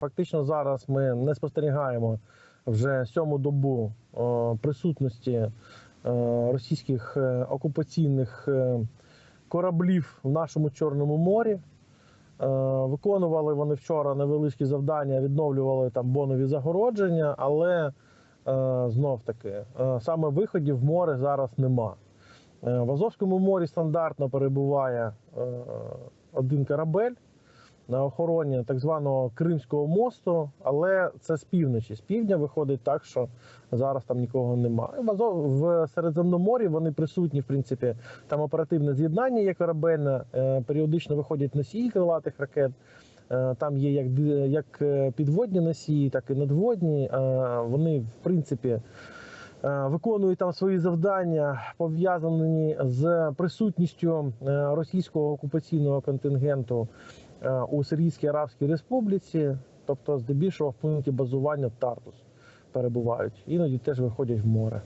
Фактично зараз ми не спостерігаємо вже сьому добу е, присутності е, російських е, окупаційних кораблів в нашому Чорному морі. Виконували вони вчора невеличкі завдання, відновлювали там бонові загородження, але знов таки саме виходів в море зараз нема. В Азовському морі стандартно перебуває один корабель на охороні так званого Кримського мосту, але це з півночі. З півдня виходить так, що зараз там нікого немає. В, Азов... в Середземноморі вони присутні, в принципі, там оперативне з'єднання є корабельне, е, періодично виходять носії крилатих ракет. Е, Там є як, як е, підводні носії, так і надводні. Вони, в принципі, виконують там свої завдання, пов'язані з присутністю е, російського окупаційного контингенту е, у Сирійській Арабській Республіці, тобто здебільшого в пункті базування Тартус перебувають. Іноді теж виходять в море.